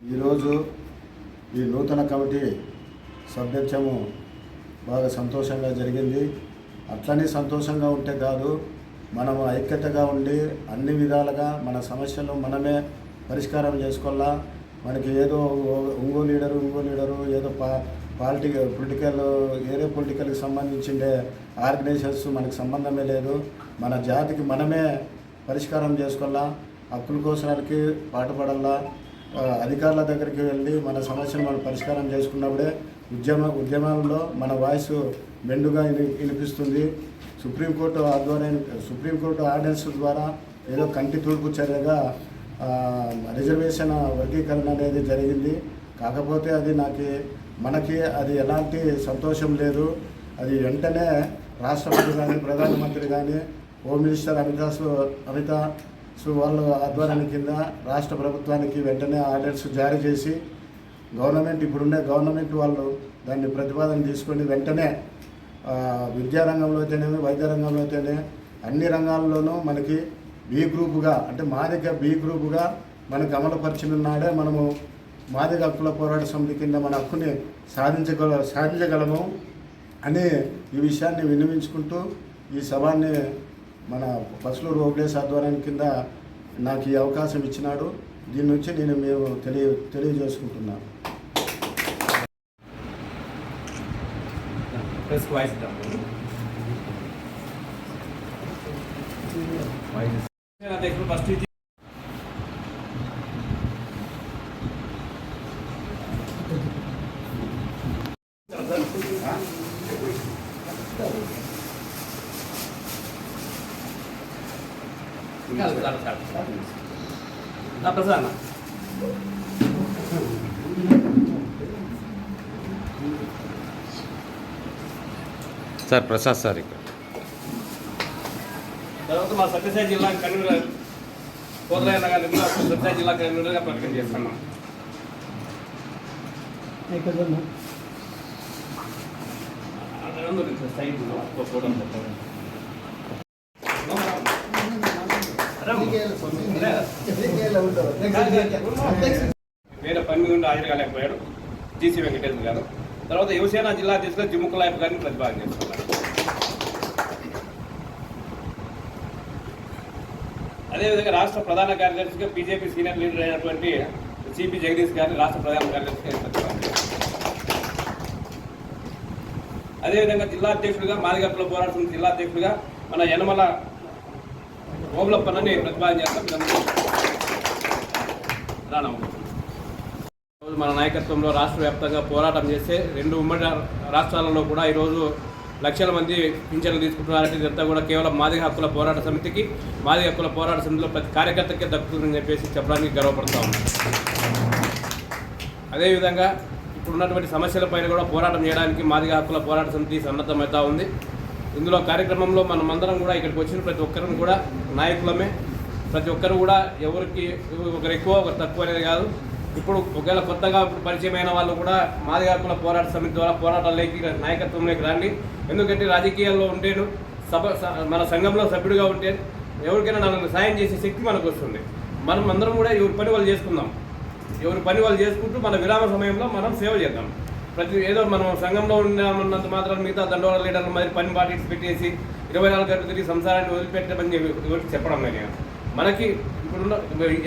ఈరోజు ఈ నూతన కమిటీ సభ్యత్వము బాగా సంతోషంగా జరిగింది. అట్లనే సంతోషంగా ఉంటే కాదు మనము ఐక్యతగా ఉండి అన్ని విధాలుగా మన సమస్యలు మనమే పరిష్కారం చేసుకోవాలా? మనకి ఏదో ఇంకో లీడరు ఇంకో లీడరు ఏదో పా పాలిటికల్ పొలిటికల్ ఏదో పొలిటికల్కి సంబంధించిండే ఆర్గనైజేషన్స్ మనకు సంబంధమే లేదు. మన జాతికి మనమే పరిష్కారం చేసుకోవాలా? హక్కుల కోసానికి పాటుపడాలా? అధికారుల దగ్గరికి వెళ్ళి మన సమస్యను మనం పరిష్కారం చేసుకున్నప్పుడే ఉద్యమ ఉద్యమంలో మన వాయిస్ మెండుగా వినిపిస్తుంది. సుప్రీంకోర్టు ఆధ్వర్యం సుప్రీంకోర్టు ఆర్డినెన్స్ ద్వారా ఏదో కంటి తూర్పు చర్యగా రిజర్వేషన్ వర్గీకరణ అనేది జరిగింది. కాకపోతే అది నాకు మనకి అది ఎలాంటి సంతోషం లేదు. అది వెంటనే రాష్ట్రపతి కానీ ప్రధానమంత్రి కానీ home minister Amit Amit so వాళ్ళ ఆధ్వర్యం కింద రాష్ట్ర ప్రభుత్వానికి వెంటనే ఆర్డర్స్ జారీ చేసి గవర్నమెంట్ ఇప్పుడున్న గవర్నమెంట్ వాళ్ళు దాన్ని ప్రతిపాదన తీసుకొని వెంటనే విద్యారంగంలో అయితేనేమి వైద్య రంగంలో అయితేనే అన్ని రంగాల్లోనూ మనకి బి గ్రూపుగా అంటే మాదిక బి గ్రూపుగా మనకి అమలుపరిచిన నాడే మనము మాదిక హక్కుల పోరాట సమితి కింద మన హక్కుని సాధించగల సాధించగలము అని ఈ విషయాన్ని విన్నవించుకుంటూ ఈ సభాన్ని మన పసులూరు ఓబ్లేస్ ఆధ్వర్యం కింద నాకు ఈ అవకాశం ఇచ్చినాడు. దీని నుంచి నేను మేము తెలియ తెలియజేసుకుంటున్నాను ఫస్ట్ ఇది ఇంకా ప్రసాద్. సార్ ప్రసాద్ సార్ ఇక్కడ తర్వాత మా సత్యసాయి జిల్లా కన్వీనర్ గారిని కూడా సత్యసాయి జిల్లా కన్వీనర్గా ప్రకటన చేస్తున్నాం ఒక ఫోటో వేరే పని మీద ఉండి హాజరు కాలేకపోయాడు జీసీ వెంకటేశ్వర గారు. తర్వాత యువసేన జిల్లా అధ్యక్షులు జిమ్ముకులాయప్ గారిని ప్రతిపాదన చేస్తున్నారు అదేవిధంగా రాష్ట్ర ప్రధాన కార్యదర్శిగా బీజేపీ సీనియర్ లీడర్ అయినటువంటి సిపి జగదీష్ గారిని రాష్ట్ర ప్రధాన కార్యదర్శిగా ప్రతిపాదన అదేవిధంగా జిల్లా అధ్యక్షుడిగా మాదిగప్పుల పోరాడుతున్న జిల్లా అధ్యక్షుడిగా మన యనమల ఓబులప్పనని ప్రతిపాదన చేస్తాం ఈరోజు మన నాయకత్వంలో రాష్ట్ర వ్యాప్తంగా పోరాటం చేస్తే రెండు ఉమ్మడి రాష్ట్రాలలో కూడా ఈరోజు లక్షల మంది పింఛన్లు తీసుకుంటున్నారంటే ఇదంతా కూడా కేవలం మాదిగ హక్కుల పోరాట సమితికి మాదిగ హక్కుల పోరాట సమితిలో ప్రతి కార్యకర్తకే దక్కుతుందని చెప్పేసి చెప్పడానికి గర్వపడతా ఉన్నాం. అదేవిధంగా ఇప్పుడున్నటువంటి సమస్యలపైన కూడా పోరాటం చేయడానికి మాదిగ హక్కుల పోరాట సమితి సన్నద్ధమవుతా ఉంది. ఇందులో కార్యక్రమంలో మనమందరం కూడా ఇక్కడికి వచ్చిన ప్రతి ఒక్కరిని కూడా నాయకులమే. ప్రతి ఒక్కరు కూడా ఎవరికి ఒకరు ఎక్కువ ఒకరు తక్కువ అనేది కాదు. ఇప్పుడు ఒకవేళ కొత్తగా ఇప్పుడు పరిచయమైన వాళ్ళు కూడా మాదిగ పోరాట సమితి ద్వారా పోరాటాలకి నాయకత్వంలోకి రండి. ఎందుకంటే రాజకీయాల్లో ఉంటేను సభ స- మన సంఘంలో సభ్యుడిగా ఉంటే ఎవరికైనా నన్ను సాయం చేసే శక్తి మనకు వస్తుంది. మనం అందరం కూడా ఎవరి పని వాళ్ళు చేసుకుందాం. ఎవరి పని వాళ్ళు చేసుకుంటూ మన విరామ సమయంలో మనం సేవ చేద్దాం. ప్రతి ఏదో మనం సంఘంలో ఉన్నామన్నంత మాత్రం మిగతా దండోళ లీడర్ల మరి పని పాటించి పెట్టేసి ఇరవై నాలుగు గంటలు తిరిగి సంసారాన్ని వదిలిపెట్టమని చెప్పి చెప్పడం నేను మనకి ఇప్పుడున్న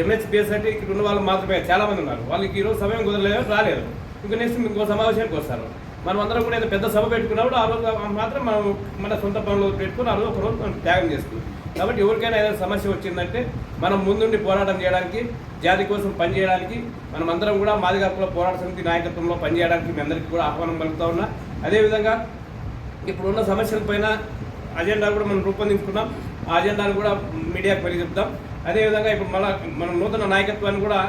ఎంహెచ్పిఎస్ అంటే ఇక్కడ ఉన్న వాళ్ళు మాత్రమే చాలా మంది ఉన్నారు. వాళ్ళకి ఈరోజు సమయం కుదరలేదు రాలేదు. ఇంకా నెక్స్ట్ ఇంకో సమావేశానికి వస్తారు. మనం అందరం కూడా ఏదో పెద్ద సభ పెట్టుకున్నప్పుడు ఆ రోజు మాత్రం మనం మన సొంత పనులు పెట్టుకుని ఆ రోజు ఒక రోజు మనం త్యాగం చేసుకున్నాం కాబట్టి ఎవరికైనా ఏదైనా సమస్య వచ్చిందంటే మనం ముందుండి పోరాటం చేయడానికి జాతి కోసం పనిచేయడానికి మనం అందరం కూడా మాదిగ పోరాట సమితి నాయకత్వంలో పనిచేయడానికి మీ అందరికీ కూడా ఆహ్వానం పలుకుతా ఉన్నా. అదేవిధంగా ఇప్పుడున్న సమస్యలపైన అజెండా కూడా మనం రూపొందించుకున్నాం. ఆ అజెండాను కూడా మీడియాకు పెరిగి చెప్తాం అదేవిధంగా ఇప్పుడు మళ్ళా మనం నూతన నాయకత్వాన్ని కూడా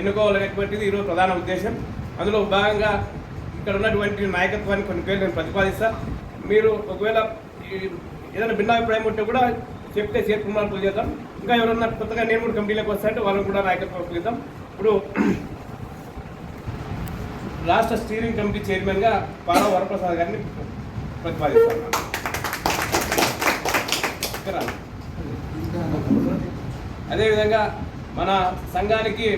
ఎన్నుకోవాలనేటువంటిది ఈరోజు ప్రధాన ఉద్దేశం. అందులో భాగంగా ఇక్కడ ఉన్నటువంటి నాయకత్వాన్ని కొన్ని పేర్లు నేను ప్రతిపాదిస్తా. మీరు ఒకవేళ ఏదైనా భిన్నాభిప్రాయం ఉంటే కూడా చెప్తే చేర్పుమార్పులు చేద్దాం. ఇంకా ఎవరన్నా కొత్తగా నేను కూడా కమిటీలోకి వస్తాయంటే వాళ్ళని కూడా నాయకత్వం చేద్దాం ఇప్పుడు రాష్ట్ర స్టీరింగ్ కమిటీ చైర్మన్గా పారా వరప్రసాద్ గారిని ప్రతిపాదిస్తాను. ఇక్కడ అదేవిధంగా మన సంఘానికి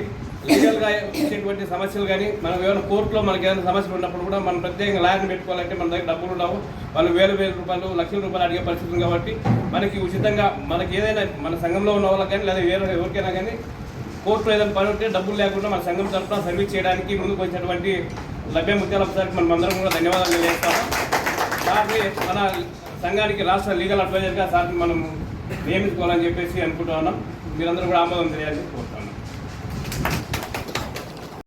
లీగల్గా వచ్చేటువంటి సమస్యలు కానీ మనం ఏమైనా కోర్టులో మనకి ఏదైనా సమస్యలు ఉన్నప్పుడు కూడా మనం ప్రత్యేకంగా లాయర్ని పెట్టుకోవాలంటే మన దగ్గర డబ్బులు ఉండవు. వాళ్ళు వేలు వేల రూపాయలు లక్షల రూపాయలు అడిగే పరిస్థితి కాబట్టి మనకి ఉచితంగా మనకి ఏదైనా మన సంఘంలో ఉన్న వాళ్ళకి కానీ లేదా వేరే ఎవరికైనా కానీ కోర్టులో ఏదైనా పని ఉంటే డబ్బులు లేకుండా మన సంఘం తరఫున సర్వీస్ చేయడానికి ముందుకు వచ్చినటువంటి లభ్య ముత్యాల సార్కి మనం అందరం కూడా ధన్యవాదాలు తెలియజేస్తాము. సార్ని మన సంఘానికి రాష్ట్ర లీగల్ అడ్వైజర్గా సార్ మనం నియమించుకోవాలని చెప్పేసి అనుకుంటా ఉన్నాం. మీరందరూ కూడా ఆమోదం తెలియాలని కోరుతున్నాం